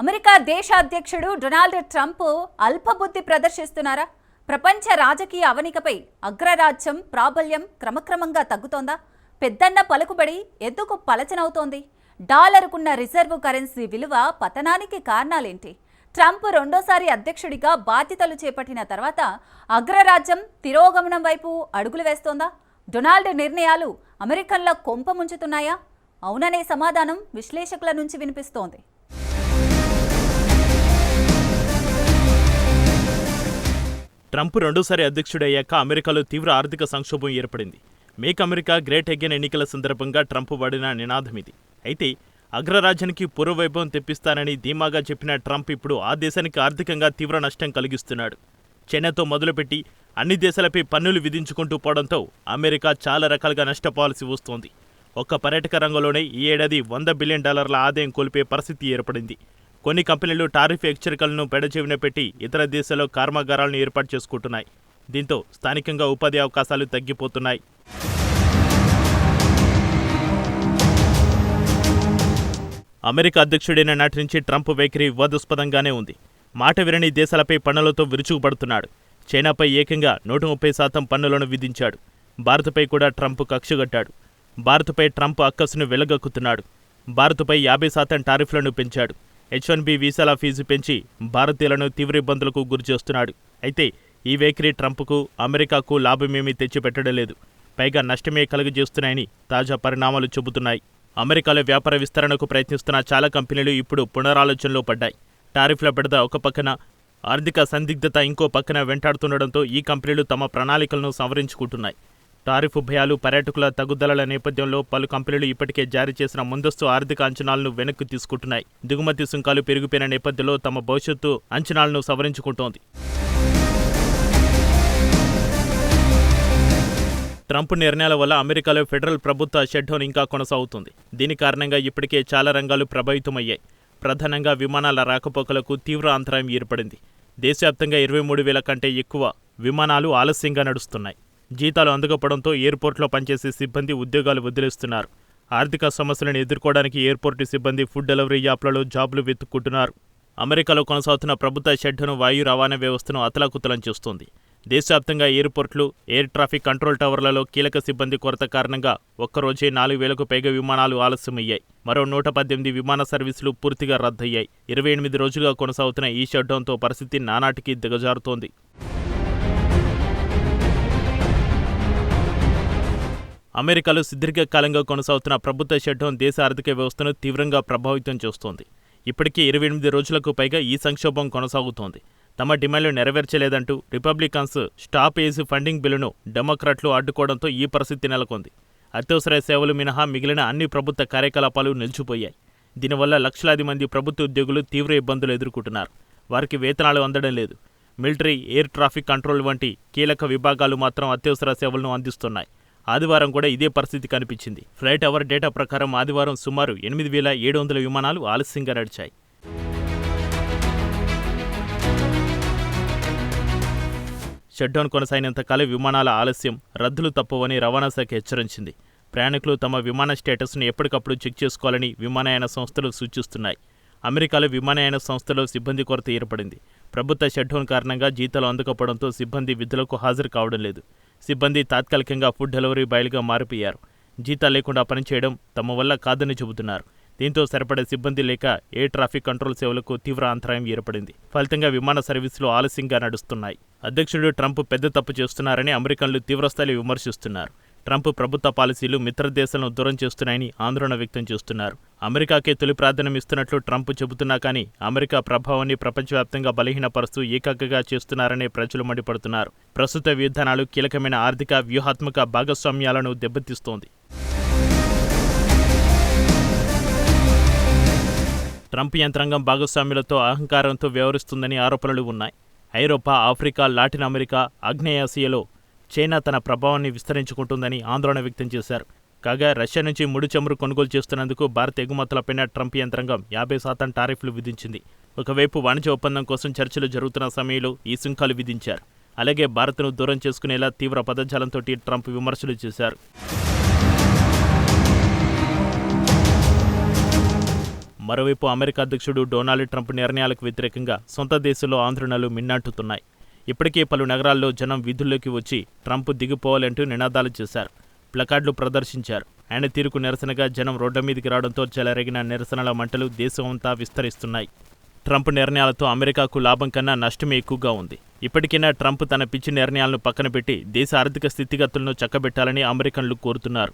America దేశ అధ్యక్షుడు Donald Trump అల్పబుద్ధి ప్రదర్శిస్తున్నారా? ప్రపంచ రాజకీయ అవనికపై అగ్రరాజ్యం ప్రాబల్యం క్రమక్రమంగా తగ్గుతోందా? పెద్దన్న పలుకుబడి ఎందుకు పలచనవుతోంది? డాలర్కున్న రిజర్వ్ కరెన్సీ విలువ పతనానికి కారణాలేంటి? ట్రంప్ రెండోసారి అధ్యక్షుడిగా బాధ్యతలు చేపట్టిన తర్వాత అగ్రరాజ్యం తిరోగమనం వైపు అడుగులు వేస్తోందా? డొనాల్డ్ నిర్ణయాలు అమెరికన్ల కొంప ముంచుతున్నాయా? అవుననే సమాధానం విశ్లేషకుల నుంచి వినిపిస్తోంది. ట్రంప్ రెండోసారి అధ్యక్షుడయ్యాక అమెరికాలో తీవ్ర ఆర్థిక సంక్షోభం ఏర్పడింది. మేక్ అమెరికా గ్రేట్ అగైన్ ఎన్నికల సందర్భంగా ట్రంప్ వాడిన నినాదం ఇది అయితే అగ్రరాజ్యానికి పూర్వవైభవం తెప్పిస్తానని ధీమాగా చెప్పిన ట్రంప్ ఇప్పుడు ఆ దేశానికి ఆర్థికంగా తీవ్ర నష్టం కలిగిస్తున్నాడు. చైనాతో మొదలుపెట్టి అన్ని దేశాలపై పన్నులు విధించుకుంటూ పోవడంతో అమెరికా చాలా రకాలుగా నష్టపోవాల్సి వస్తోంది. ఒక్క పర్యాటక రంగంలోనే ఈ ఏడాది వంద బిలియన్ డాలర్ల ఆదాయం కోల్పోయే పరిస్థితి ఏర్పడింది. కొన్ని కంపెనీలు టారిఫ్ హెచ్చరికలను పెడచెవిన పెట్టి ఇతర దేశాల్లో కర్మాగారాలను ఏర్పాటు చేసుకుంటున్నాయి. దీంతో స్థానికంగా ఉపాధి అవకాశాలు తగ్గిపోతున్నాయి. అమెరికా అధ్యక్షుడైన నాటి నుంచి ట్రంప్ వైఖరి వివాదాస్పదంగానే ఉంది. మాట వినని దేశాలపై పన్నులతో విరుచుకుపడుతున్నాడు. చైనాపై ఏకంగా నూట ముప్పై శాతం పన్నులను విధించాడు. భారత్పై కూడా ట్రంప్ కక్షగట్టాడు. భారత్పై ట్రంప్ అక్కసును వెలగక్కుతున్నాడు. భారత్పై యాభై శాతం టారిఫ్లను పెంచాడు. హెచ్ వన్ బి వీసాల ఫీజు పెంచి భారతీయులను తీవ్ర ఇబ్బందులకు గురిచేస్తున్నాడు అయితే ఈ వైఖరి ట్రంప్కు అమెరికాకు లాభమేమీ తెచ్చిపెట్టడం లేదు. పైగా నష్టమే కలుగజేస్తున్నాయని తాజా పరిణామాలు చెబుతున్నాయి. అమెరికాలో వ్యాపార విస్తరణకు ప్రయత్నిస్తున్న చాలా కంపెనీలు ఇప్పుడు పునరాలోచనలో పడ్డాయి. టారిఫ్ల పెడద ఒక పక్కన ఆర్థిక సందిగ్ధత ఇంకో పక్కన వెంటాడుతుండడంతో ఈ కంపెనీలు తమ ప్రణాళికలను సవరించుకుంటున్నాయి. టారిఫ్ భయాలు పర్యాటకుల తగ్గుదలల నేపథ్యంలో పలు కంపెనీలు ఇప్పటికే జారీ చేసిన ముందస్తు ఆర్థిక అంచనాలను వెనక్కి తీసుకుంటున్నాయి. దిగుమతి సుంకాలు పెరిగిపోయిన నేపథ్యంలో తమ భవిష్యత్తు అంచనాలను సవరించుకుంటోంది. ట్రంప్ నిర్ణయాల వల్ల అమెరికాలో ఫెడరల్ ప్రభుత్వ షట్డౌన్ ఇంకా కొనసాగుతుంది. దీని కారణంగా ఇప్పటికే చాలా రంగాలు ప్రభావితమయ్యాయి. ప్రధానంగా విమానాల రాకపోకలకు తీవ్ర అంతరాయం ఏర్పడింది. దేశవ్యాప్తంగా ఇరవై మూడు వేల కంటే ఎక్కువ విమానాలు ఆలస్యంగా నడుస్తున్నాయి. జీతాలు అందకపోవడంతో ఎయిర్పోర్ట్లో పనిచేసే సిబ్బంది ఉద్యోగాలు వదిలేస్తున్నారు. ఆర్థిక సమస్యలను ఎదుర్కోవడానికి ఎయిర్పోర్టు సిబ్బంది ఫుడ్ డెలివరీ యాప్లలో జాబ్లు వెతుక్కుంటున్నారు. అమెరికాలో కొనసాగుతున్న ప్రభుత్వ షెడ్డును వాయు రవాణా వ్యవస్థను అతలాకుతలం చేస్తోంది. దేశవ్యాప్తంగా ఎయిర్పోర్ట్లు ఎయిర్ ట్రాఫిక్ కంట్రోల్ టవర్లలో కీలక సిబ్బంది కొరత కారణంగా ఒక్కరోజే నాలుగు వేలకు పైగా విమానాలు ఆలస్యమయ్యాయి. మరో నూట పద్దెనిమిది విమాన సర్వీసులు పూర్తిగా రద్దయ్యాయి. ఇరవై ఎనిమిది రోజులుగా కొనసాగుతున్న ఈ షట్డౌన్తో పరిస్థితి నానాటికి దిగజారుతోంది. అమెరికాలో సుదీర్ఘకాలంగా కొనసాగుతున్న ప్రభుత్వ షట్డౌన్ దేశ ఆర్థిక వ్యవస్థను తీవ్రంగా ప్రభావితం చేస్తోంది. ఇప్పటికే ఇరవై ఎనిమిది రోజులకు పైగా ఈ సంక్షోభం కొనసాగుతోంది. తమ డిమాండ్లు నెరవేర్చలేదంటూ రిపబ్లికన్స్ స్టాప్ ఏజ్ ఫండింగ్ బిల్లును డెమోక్రాట్లు అడ్డుకోవడంతో ఈ పరిస్థితి నెలకొంది. అత్యవసర సేవలు మినహా మిగిలిన అన్ని ప్రభుత్వ కార్యకలాపాలు నిలిచిపోయాయి. దీనివల్ల లక్షలాది మంది ప్రభుత్వ ఉద్యోగులు తీవ్ర ఇబ్బందులు ఎదుర్కొంటున్నారు. వారికి వేతనాలు అందడం లేదు. మిలిటరీ ఎయిర్ ట్రాఫిక్ కంట్రోల్ వంటి కీలక విభాగాలు మాత్రం అత్యవసర సేవలను అందిస్తున్నాయి. ఆదివారం కూడా ఇదే పరిస్థితి కనిపించింది. ఫ్లైట్ అవర్ డేటా ప్రకారం ఆదివారం సుమారు ఎనిమిది వేల ఏడు వందల విమానాలు ఆలస్యంగా నడిచాయి. షట్డౌన్ కొనసాగినంతకాలం విమానాల ఆలస్యం రద్దులు తప్పవని రవాణా శాఖ హెచ్చరించింది. ప్రయాణికులు తమ విమాన స్టేటస్ను ఎప్పటికప్పుడు చెక్ చేసుకోవాలని విమానయాన సంస్థలు సూచిస్తున్నాయి. అమెరికాలో విమానయాన సంస్థలో సిబ్బంది కొరత ఏర్పడింది. ప్రభుత్వ షట్డౌన్ కారణంగా జీతాలు అందకపోవడంతో సిబ్బంది విధులకు హాజరు కావడం లేదు. సిబ్బంది తాత్కాలికంగా ఫుడ్ డెలివరీ బాయ్లుగా మారిపోయారు. జీతాలు లేకుండా పనిచేయడం తమ వల్ల కాదని చెబుతున్నారు. దీంతో సరిపడే సిబ్బంది లేక ఏ ట్రాఫిక్ కంట్రోల్ సేవలకు తీవ్ర అంతరాయం ఏర్పడింది. ఫలితంగా విమాన సర్వీసులు ఆలస్యంగా నడుస్తున్నాయి. అధ్యక్షుడు ట్రంప్ పెద్ద తప్పు చేస్తున్నారని అమెరికన్లు తీవ్రస్థాయిలో విమర్శిస్తున్నారు. ట్రంప్ ప్రభుత్వ పాలసీలు మిత్ర దేశాలను దూరం చేస్తున్నాయని ఆందోళన వ్యక్తం చేస్తున్నారు. అమెరికాకే తొలి ప్రాధాన్యం ఇస్తున్నట్లు ట్రంప్ చెబుతున్నా కానీ అమెరికా ప్రభావాన్ని ప్రపంచవ్యాప్తంగా బలహీనపరుస్తూ ఏకాగ్రగా చేస్తున్నారనే ప్రజలు మండిపడుతున్నారు. ప్రస్తుత విధానాలు కీలకమైన ఆర్థిక వ్యూహాత్మక భాగస్వామ్యాలను దెబ్బతీస్తోంది. ట్రంప్ యంత్రాంగం భాగస్వామ్యులతో అహంకారంతో వ్యవహరిస్తుందని ఆరోపణలు ఉన్నాయి. ఐరోపా ఆఫ్రికా లాటిన్ అమెరికా ఆగ్నేయాసియాలో చైనా తన ప్రభావాన్ని విస్తరించుకుంటుందని ఆందోళన వ్యక్తం చేశారు. కాగా రష్యా నుంచి ముడి చమురు కొనుగోలు చేస్తున్నందుకు భారత్ ఎగుమతులపైన ట్రంప్ యంత్రాంగం యాభై శాతం టారిఫ్లు విధించింది. ఒకవైపు వాణిజ్య ఒప్పందం కోసం చర్చలు జరుగుతున్న సమయంలో ఈ సుంకాలు విధించారు. అలాగే భారత్ను దూరం చేసుకునేలా తీవ్ర పదజాలంతో ట్రంప్ విమర్శలు చేశారు. మరోవైపు అమెరికా అధ్యక్షుడు డొనాల్డ్ ట్రంప్ నిర్ణయాలకు వ్యతిరేకంగా సొంత దేశంలో ఆందోళనలు మిన్నాటుతున్నాయి. ఇప్పటికే పలు నగరాల్లో జనం వీధుల్లోకి వచ్చి ట్రంప్ దిగిపోవాలంటూ నినాదాలు చేశారు. ప్లకార్డులు ప్రదర్శించారు. ఆయన తీరుకు నిరసనగా జనం రోడ్ల మీదికి రావడంతో చెలరేగిన నిరసనల మంటలు దేశమంతా విస్తరిస్తున్నాయి. ట్రంప్ నిర్ణయాలతో అమెరికాకు లాభం కన్నా నష్టమే ఎక్కువగా ఉంది. ఇప్పటికైనా ట్రంప్ తన పిచ్చి నిర్ణయాలను పక్కన పెట్టి దేశ ఆర్థిక స్థితిగతులను చక్కబెట్టాలని అమెరికన్లు కోరుతున్నారు.